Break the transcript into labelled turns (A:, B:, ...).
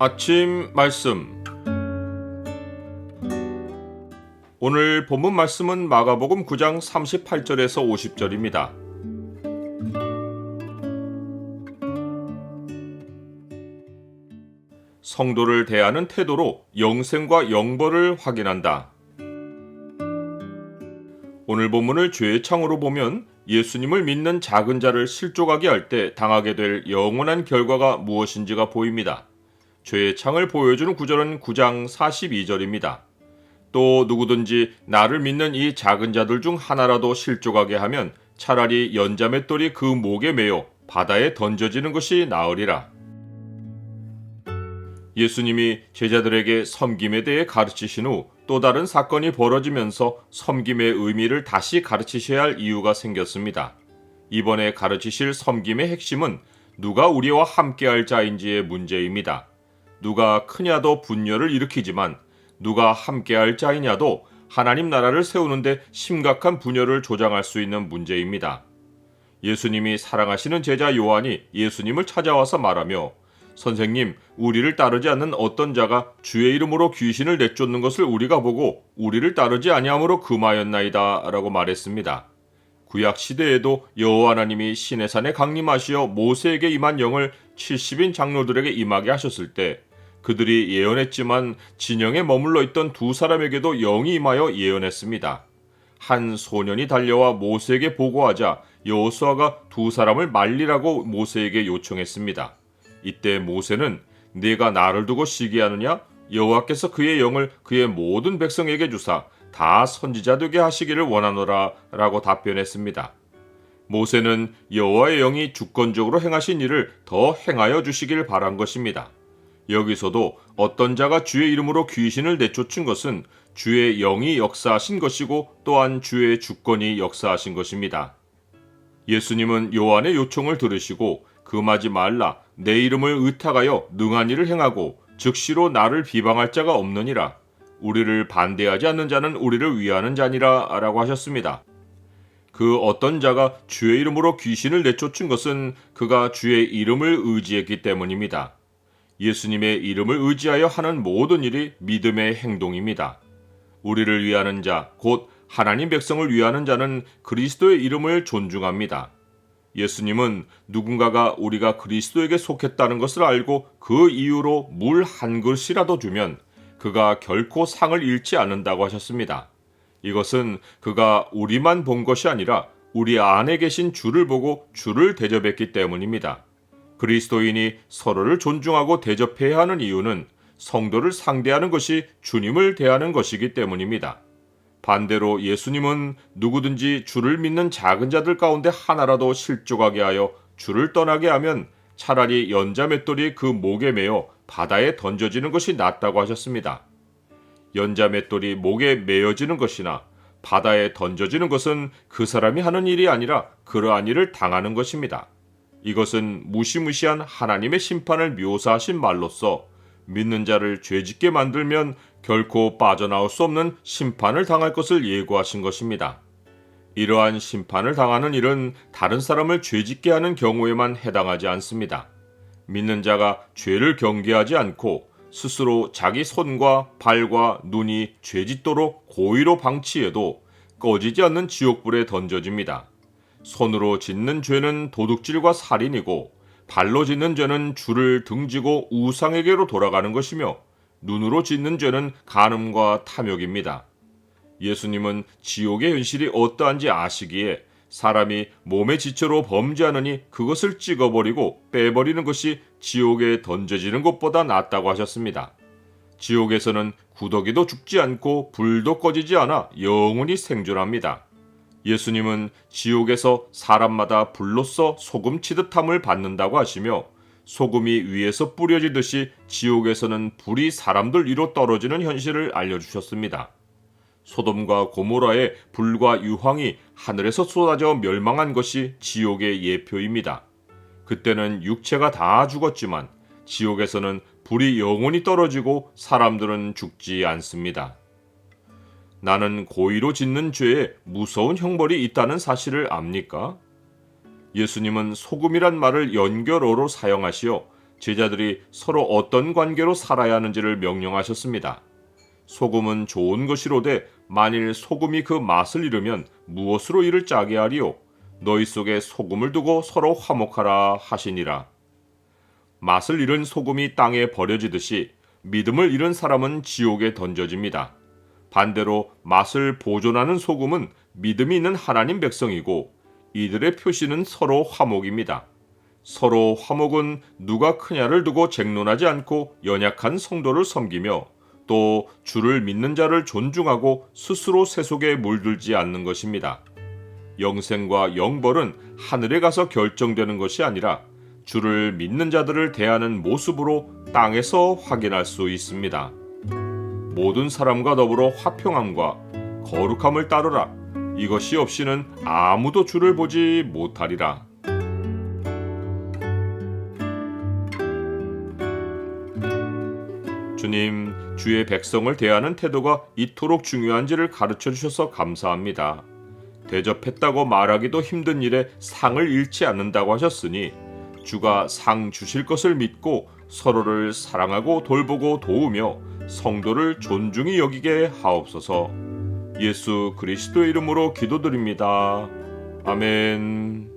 A: 아침 말씀 오늘 본문 말씀은 마가복음 9장 38절에서 50절입니다. 성도를 대하는 태도로 영생과 영벌을 확인한다. 오늘 본문을 죄의 창으로 보면 예수님을 믿는 작은 자를 실족하게 할 때 당하게 될 영원한 결과가 무엇인지가 보입니다. 죄의 창을 보여주는 구절은 9장 42절입니다. 또 누구든지 나를 믿는 이 작은 자들 중 하나라도 실족하게 하면 차라리 연자맷돌이 그 목에 매여 바다에 던져지는 것이 나으리라. 예수님이 제자들에게 섬김에 대해 가르치신 후 또 다른 사건이 벌어지면서 섬김의 의미를 다시 가르치셔야 할 이유가 생겼습니다. 이번에 가르치실 섬김의 핵심은 누가 우리와 함께할 자인지의 문제입니다. 누가 크냐도 분열을 일으키지만 누가 함께할 자이냐도 하나님 나라를 세우는데 심각한 분열을 조장할 수 있는 문제입니다. 예수님이 사랑하시는 제자 요한이 예수님을 찾아와서 말하며 선생님, 우리를 따르지 않는 어떤 자가 주의 이름으로 귀신을 내쫓는 것을 우리가 보고 우리를 따르지 아니함으로 금하였나이다라고 말했습니다. 구약 시대에도 여호와 하나님이 신의 산에 강림하시어 모세에게 임한 영을 70인 장로들에게 임하게 하셨을 때 그들이 예언했지만 진영에 머물러 있던 두 사람에게도 영이 임하여 예언했습니다. 한 소년이 달려와 모세에게 보고하자 여호수아가 두 사람을 말리라고 모세에게 요청했습니다. 이때 모세는 네가 나를 두고 시기하느냐 여호와께서 그의 영을 그의 모든 백성에게 주사 다 선지자 되게 하시기를 원하노라라고 답변했습니다. 모세는 여호와의 영이 주권적으로 행하신 일을 더 행하여 주시길 바란 것입니다. 여기서도 어떤 자가 주의 이름으로 귀신을 내쫓은 것은 주의 영이 역사하신 것이고 또한 주의 주권이 역사하신 것입니다. 예수님은 요한의 요청을 들으시고 금하지 말라 내 이름을 의탁하여 능한 일을 행하고 즉시로 나를 비방할 자가 없느니라 우리를 반대하지 않는 자는 우리를 위하는 자니라 라고 하셨습니다. 그 어떤 자가 주의 이름으로 귀신을 내쫓은 것은 그가 주의 이름을 의지했기 때문입니다. 예수님의 이름을 의지하여 하는 모든 일이 믿음의 행동입니다. 우리를 위하는 자, 곧 하나님 백성을 위하는 자는 그리스도의 이름을 존중합니다. 예수님은 누군가가 우리가 그리스도에게 속했다는 것을 알고 그 이유로 물 한 글씨라도 주면 그가 결코 상을 잃지 않는다고 하셨습니다. 이것은 그가 우리만 본 것이 아니라 우리 안에 계신 주를 보고 주를 대접했기 때문입니다. 그리스도인이 서로를 존중하고 대접해야 하는 이유는 성도를 상대하는 것이 주님을 대하는 것이기 때문입니다. 반대로 예수님은 누구든지 주를 믿는 작은 자들 가운데 하나라도 실족하게 하여 주를 떠나게 하면 차라리 연자맷돌이 그 목에 매어 바다에 던져지는 것이 낫다고 하셨습니다. 연자맷돌이 목에 매어지는 것이나 바다에 던져지는 것은 그 사람이 하는 일이 아니라 그러한 일을 당하는 것입니다. 이것은 무시무시한 하나님의 심판을 묘사하신 말로써 믿는 자를 죄짓게 만들면 결코 빠져나올 수 없는 심판을 당할 것을 예고하신 것입니다. 이러한 심판을 당하는 일은 다른 사람을 죄짓게 하는 경우에만 해당하지 않습니다. 믿는 자가 죄를 경계하지 않고 스스로 자기 손과 발과 눈이 죄짓도록 고의로 방치해도 꺼지지 않는 지옥불에 던져집니다. 손으로 짓는 죄는 도둑질과 살인이고 발로 짓는 죄는 줄을 등지고 우상에게로 돌아가는 것이며 눈으로 짓는 죄는 간음과 탐욕입니다. 예수님은 지옥의 현실이 어떠한지 아시기에 사람이 몸의 지체로 범죄하느니 그것을 찍어버리고 빼버리는 것이 지옥에 던져지는 것보다 낫다고 하셨습니다. 지옥에서는 구더기도 죽지 않고 불도 꺼지지 않아 영원히 생존합니다. 예수님은 지옥에서 사람마다 불로써 소금 치듯함을 받는다고 하시며 소금이 위에서 뿌려지듯이 지옥에서는 불이 사람들 위로 떨어지는 현실을 알려주셨습니다. 소돔과 고모라의 불과 유황이 하늘에서 쏟아져 멸망한 것이 지옥의 예표입니다. 그때는 육체가 다 죽었지만 지옥에서는 불이 영원히 떨어지고 사람들은 죽지 않습니다. 나는 고의로 짓는 죄에 무서운 형벌이 있다는 사실을 압니까? 예수님은 소금이란 말을 연결어로 사용하시어 제자들이 서로 어떤 관계로 살아야 하는지를 명령하셨습니다. 소금은 좋은 것이로되 만일 소금이 그 맛을 잃으면 무엇으로 이를 짜게 하리요? 너희 속에 소금을 두고 서로 화목하라 하시니라. 맛을 잃은 소금이 땅에 버려지듯이 믿음을 잃은 사람은 지옥에 던져집니다. 반대로 맛을 보존하는 소금은 믿음이 있는 하나님 백성이고 이들의 표시는 서로 화목입니다. 서로 화목은 누가 크냐를 두고 쟁론하지 않고 연약한 성도를 섬기며 또 주를 믿는 자를 존중하고 스스로 세속에 물들지 않는 것입니다. 영생과 영벌은 하늘에 가서 결정되는 것이 아니라 주를 믿는 자들을 대하는 모습으로 땅에서 확인할 수 있습니다. 모든 사람과 더불어 화평함과 거룩함을 따르라. 이것이 없이는 아무도 주를 보지 못하리라. 주님, 주의 백성을 대하는 태도가 이토록 중요한지를 가르쳐 주셔서 감사합니다. 대접했다고 말하기도 힘든 일에 상을 잃지 않는다고 하셨으니 주가 상 주실 것을 믿고 서로를 사랑하고 돌보고 도우며 성도를 존중히 여기게 하옵소서. 예수 그리스도의 이름으로 기도드립니다. 아멘.